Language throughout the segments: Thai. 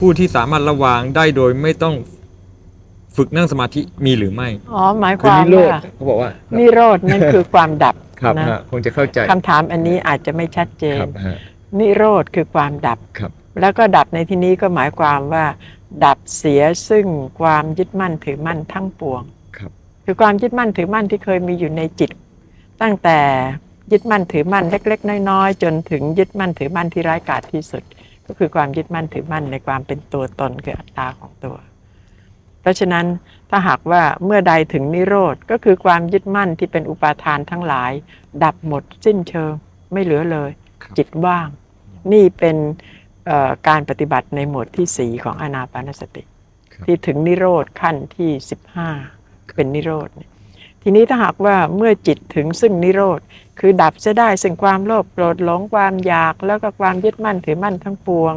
ผู้ที่สามารถระวางได้โดยไม่ต้องฝึกนั่งสมาธิมีหรือไม่อ๋อหมายคคือวามนิโรธว่าเขาบอกว่านิโรธนั่นคือความดับ ครับนะ ฮะคงจะเข้าใจคำถามอันนี้อาจจะไม่ชัดเจน ครับฮะนิโรธคือความดับ ครับ แล้วก็ดับในที่นี้ก็หมายความว่า ดับเสียซึ่งความยึดมั่นถือมั่นทั้งปวงครับ คือความยึดมั่นถือมั่นที่เคยมีอยู่ในจิต ตั้งแต่ยึดมั่นถือมั่นเล็ก ๆ น้อยๆจนถึงยึดมั่นถือมั่นที่ร้ายกาจที่สุด ก็คือความยึดมั่นถือมั่นในความเป็นตัวตนคืออัตตาของตัว เพราะฉะนั้นถ้าหากว่าเมื่อใดถึงนิโรธก็คือความยึดมั่นที่เป็นอุปาทานทั้งหลาย ดับหมดสิ้นเชิงไม่เหลือเลยครับจิตว่าง นี่เป็นเอ่อการปฏิบัติในหมวดที่สีของอานาปานสติครับที่ถึงนิโรธขั้นที่ 15 เป็นนิโรธเนี่ย ทีนี้ถ้าหากว่าเมื่อจิตถึงซึ่งนิโรธ คือดับจะได้ซึ่งความโลภโกรธหลงความอยากแล้วก็ความยึดมั่นถือมั่นทั้งปวง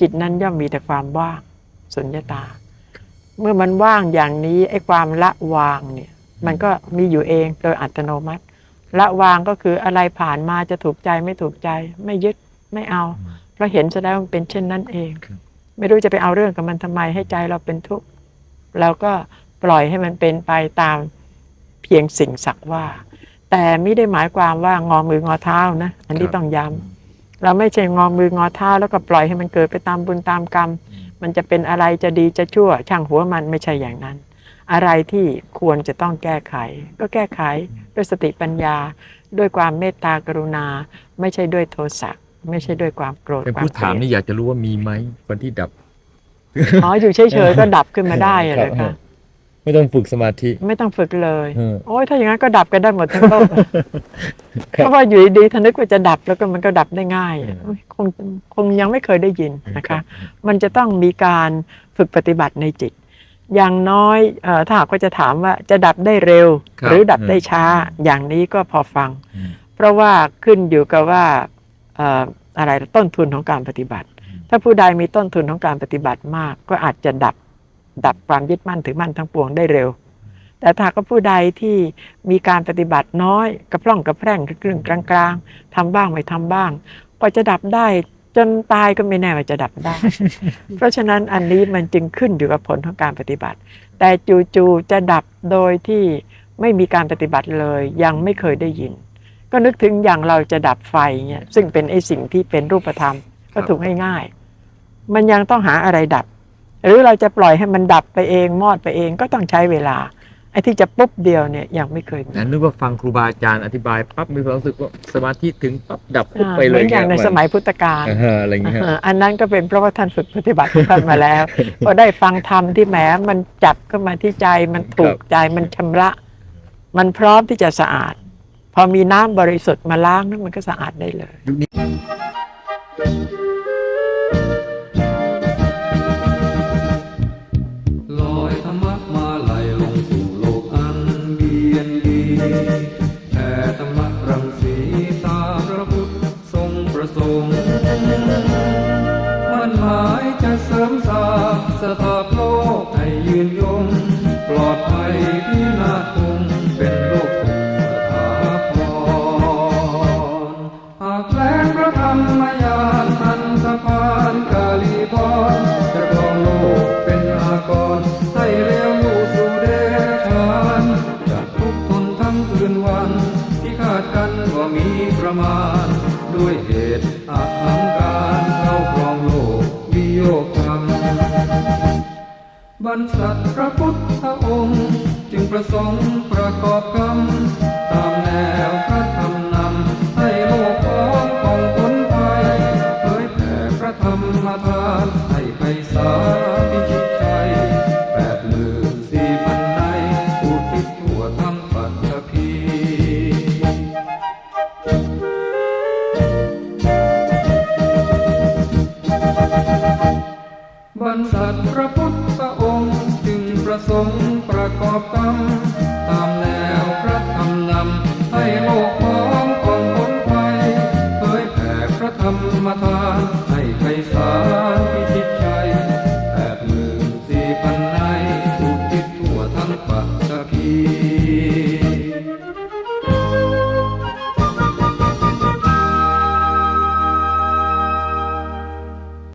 จิตนั้นย่อมมีแต่ความว่างสุญญตา เมื่อมันว่างอย่างนี้ไอ้ความละวางเนี่ยมันก็มีอยู่เองโดยอัตโนมัติ ละวางก็คืออะไรผ่านมาจะถูกใจไม่ถูกใจ ไม่ยึดไม่เอา เพราะเห็นซะแล้วมันเป็นเช่นนั้นเอง ไม่รู้จะไปเอาเรื่องกับมันทำไมให้ใจเราเป็นทุกข์แล้วก็ปล่อยให้มันเป็นไปตาม พียงสิ่งสักว่า แต่ไม่ได้หมายความว่างอมืองอเท้านะ อันนี้ครับต้องย้ำเราไม่ใช่งอมืองอเท้าแล้วก็ปล่อยให้มันเกิดไปตามบุญตามกรรม มันจะเป็นอะไรจะดีจะชั่ว ช่างหัวมันไม่ใช่อย่างนั้น อะไรที่ควรจะต้องแก้ไข ก็แก้ไขด้วยสติปัญญา ด้วยความเมตตากรุณา ไม่ใช่ด้วยโทสะไม่ใช่ด้วยความโกรธเป็นความผู้เกถามลียดนี่อยากจะรู้ว่ามีไหมคนที่ดับอ๋ออยู่เฉยๆก็ดับขึ้นมาได้อะเลยครัค่ะบ ไม่ต้องฝึกสมาธิ ไม่ต้องฝึกเลยอืมโอ้ยถ้าอย่างนั้นก็ดับกันได้หมดทั้งโลกครับเพราะว่าอยู่ดีๆถ้านึกว่าจะดับแล้วก็มันก็ดับได้ง่ายอืมโอ้ยคงคงยังไม่เคยได้ยินนะครัคะ บ มันจะต้องมีการฝึกปฏิบัติในจิต อย่างน้อยเออถ้าหากว่าจะถามว่าจะดับได้เร็ว ครับ หรือดับได้อืมช้า อย่างนี้ก็พอฟัง อืม เพราะว่าขึ้นอยู่กับว่าเอ่ออะไรต้นทุนของการปฏิบัติอืมถ้าผู้ใดมีต้นทุนของการปฏิบัติมาก ก็อาจจะดับ ดับความยึดมั่นถือมั่นทั้งปวงได้เร็ว แต่ถ้าก็ผู้ใดที่มีการปฏิบัติน้อยกระพร่องกระแพร่งกลึ่งกลางๆทำบ้างไม่ทำบ้างกว่าจะดับได้จนตายก็ไม่แน่ว่าจะดับได้ เพราะฉะนั้นอันนี้มันจึงขึ้นอยู่กับผลของการปฏิบัติ แต่จู่ๆจะดับโดยที่ไม่มีการปฏิบัติเลย ยังไม่เคยได้ยิน ก็นึกถึงอย่างเราจะดับไฟเนี่ยซึ่งเป็นไอ้สิ่งที่เป็นรูปธรรมก็ถูกง่ายๆมันยังต้องหาอะไรดับ หรือเราจะปล่อยให้มันดับไปเองมอดไปเองก็ต้องใช้เวลาไอ้ที่จะปุ๊บเดียวเนี่ยยังไม่เคยมีนั้นนึกว่าฟังครูบาอาจารย์อธิบายปั๊บมีความรู้สึกว่าสมาธิถึงปั๊บดับปุ๊บอ่าไปเหเลมือยนอย่างในเงี้สมัยพุทธกาลอ่าฮะอะไรอย่างเงี้ยฮะอ่าอันนั้นก็เป็นเพราะว่าท่านฝึกปฏิบัติของท่านมาแล้วพอได้ฟังธรรมที่แหมมันจับเข้ามาที่ใจมันถูกใจมันชำระ มันพร้อมที่จะสะอาด พอมีน้ำบริสุทธิ์มาล้างนั้นมันก็สะอาดได้เลย ประสงค์มันหมายจะเสริมสร้างสถาพโลกให้ยืนยง ปลอดภัยที่นาคงเป็นโลกสุขสถาพรหากแล้งพระธรรมยานอันสะพานกาลีพรจะรองโลกเป็นอากรให้เร็วลู่สู่เดชานจะทุกทนทั้งคืนวัน ที่คาดกันว่ามีประมาณ ด้วยเหตุอาังการเข้าครองโลกวิโยคธรรมบรรษัทพระพุทธองค์ จึงประสงค์ประกอบกรรมตามแนวพระ พระพุทธองค์จึงประสงค์ประกอบกรรมตามแนวพระธรรมนำให้โลกของกองพ้นไปเผยแผ่พระธรรมมาทานให้ไพศาลพิจิตชัยแปดหมื่นสี่พันนายอุทิดทั่วทั้งปัตตภี